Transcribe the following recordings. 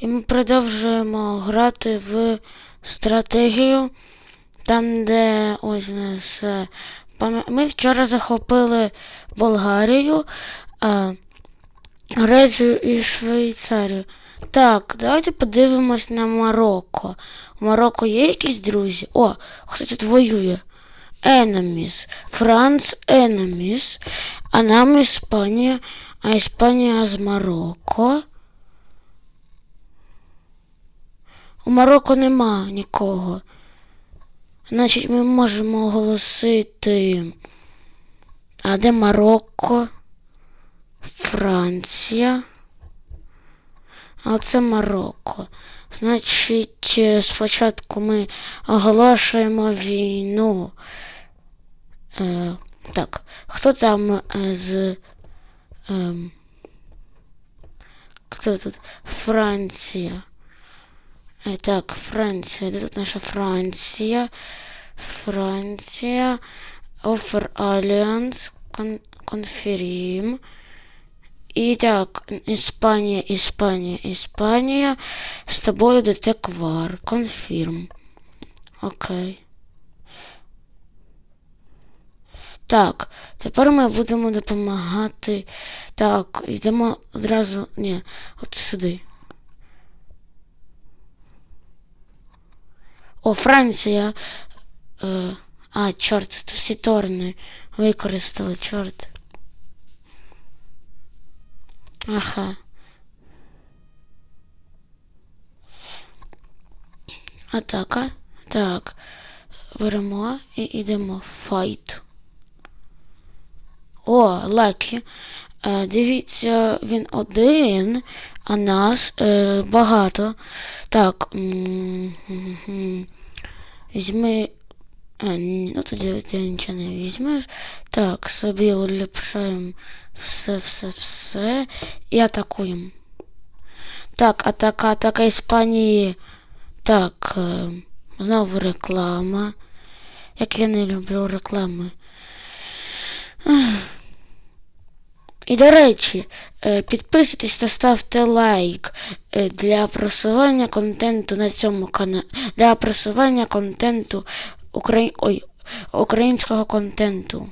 І ми продовжуємо грати в стратегію. Там, де ось нас. е, Ми вчора захопили Болгарію, Грецію і Швейцарію. Так, давайте подивимось на Марокко. У Марокко є якісь друзі? О, хто тут воює? Enemies. France enemies. А нам Іспанія. А Іспанія з Марокко. У Марокко нема нікого. Значить, ми можемо оголосити. А де Марокко? Франція. А це Марокко. Значить, е, спочатку ми оголошуємо війну. Е, так, хто там е, з. Е, хто тут? Франція. Так, Франція. Де тут наша Франція? Франція. Offer Alliance. Кон- Confirm. І так, Іспанія, Іспанія, Іспанія. З тобою детеквар. Confirm. Окей. Так, тепер ми будемо допомагати. Так, йдемо одразу. Ні, от сюди. О, Франція. Е, а, чорт, тут всі торни використали, чорт. Ага. Атака. Так. Беремо і йдемо. Файт. О, Лакі. Е, дивіться, він один, а нас е, багато. Так. Візьми. А, ні, ну тоді ти нічого не візьмеш. Так, собі уліпшаємо все, все, все. І атакуємо. Так, атака, атака Іспанії. Так, е, знову реклама. Як я не люблю реклами. І до речі, е, підписуйтесь та ставте лайк е, для просування контенту на цьому каналі. Для просування контенту украї... Ой, українського контенту.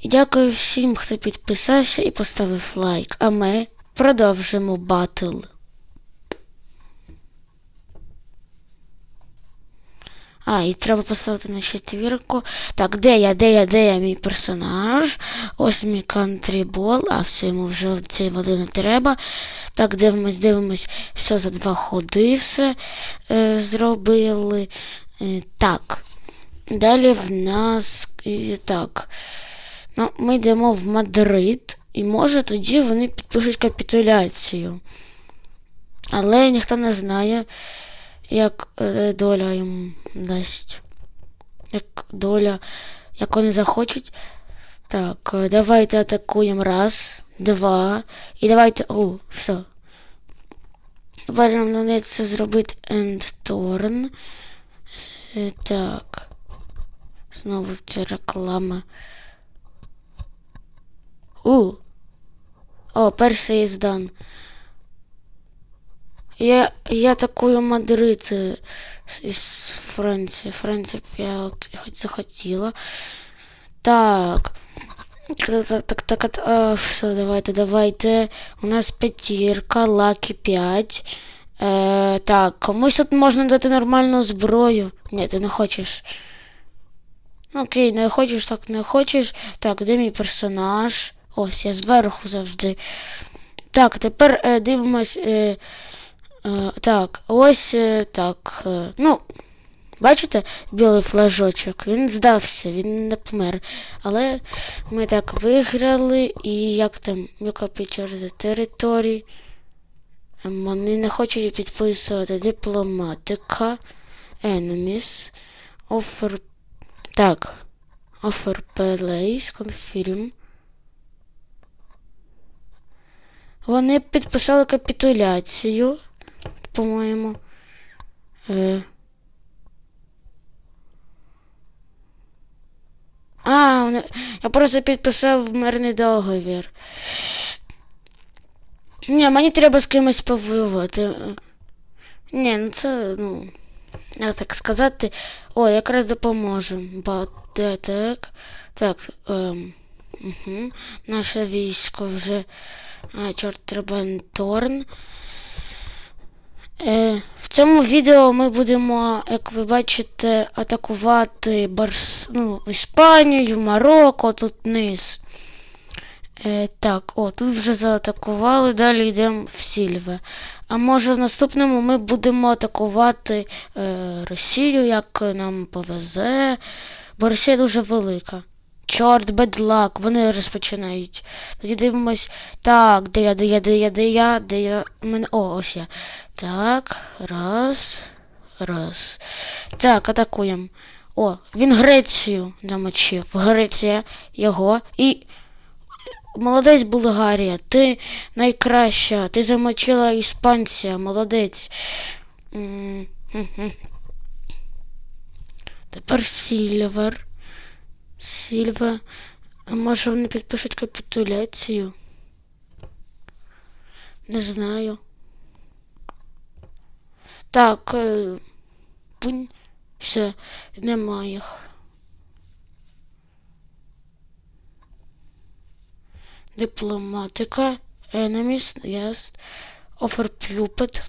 І дякую всім, хто підписався і поставив лайк. А ми продовжимо батл. А, і треба поставити на четвірку. Так, де я, де я, де я мій персонаж? Ось мій кантрібол, а все йому вже цій води не треба. Так, дивимось, дивимось, все за два ходи все е, зробили. Е, так. Далі в нас е, так. Ну, ми йдемо в Мадрид, і може тоді вони підпишуть капітуляцію. Але ніхто не знає, як е, доля їм дасть. Як доля, як вони захочуть. Так, е, давайте атакуємо. Раз, два. І давайте. О, все. Тепер нам доведеться зробити end turn. Е, Так. Знову ця реклама. У. О, перший іздан. Я, я атакую Мадрид із Франції. Франція я хоч захотіла. Так. Так, так, так, так, так, все, давайте, давайте. У нас п'ятірка, лакі 5. Е, так, комусь тут можна дати нормальну зброю. Ні, ти не хочеш. Ну, Окей, не хочеш, так не хочеш. Так, де мій персонаж? Ось, я зверху завжди. Так, тепер е, дивимось. Е, так, ось е, так. Е, ну, бачите, білий флажочок. Він здався, він не помер. Але ми так виграли, і як там, за території. Ем, Вони не хочуть підписувати дипломатика. Enemies. Offer. Так. Offer place. Confirm. Вони підписали капітуляцію, по-моєму. Е. А, я просто підписав мирний договір. Ні, мені треба з кимось повоювати. Ні, ну це, ну, як так сказати. О, якраз допоможемо. Ба, де так? Так, ем, угу. Наше військо вже. А, чорт, треба Торн. Е, в цьому відео ми будемо, як ви бачите, атакувати Барс... ну, Іспанію, Марокко, тут вниз. Е, так, о, тут вже заатакували, далі йдемо в Сільве. А може в наступному ми будемо атакувати е, Росію, як нам повезе. Бо Росія дуже велика. Чорт, бедлак, вони розпочинають. Тоді дивимось. Так, де я, де я, де я, де я, де я. Мене... О, ось я. Так, раз. Раз. Так, атакуємо. О, він Грецію замочив. Греція його. І. Молодець Булгарія, ти найкраща. Ти замочила іспанця, молодець. Тепер Сільвер. Сільва. А може вони підпишуть капітуляцію? Не знаю. Так. Е, пунь. Все, немає їх. Дипломатика. Enemies, yes. Offer pupil.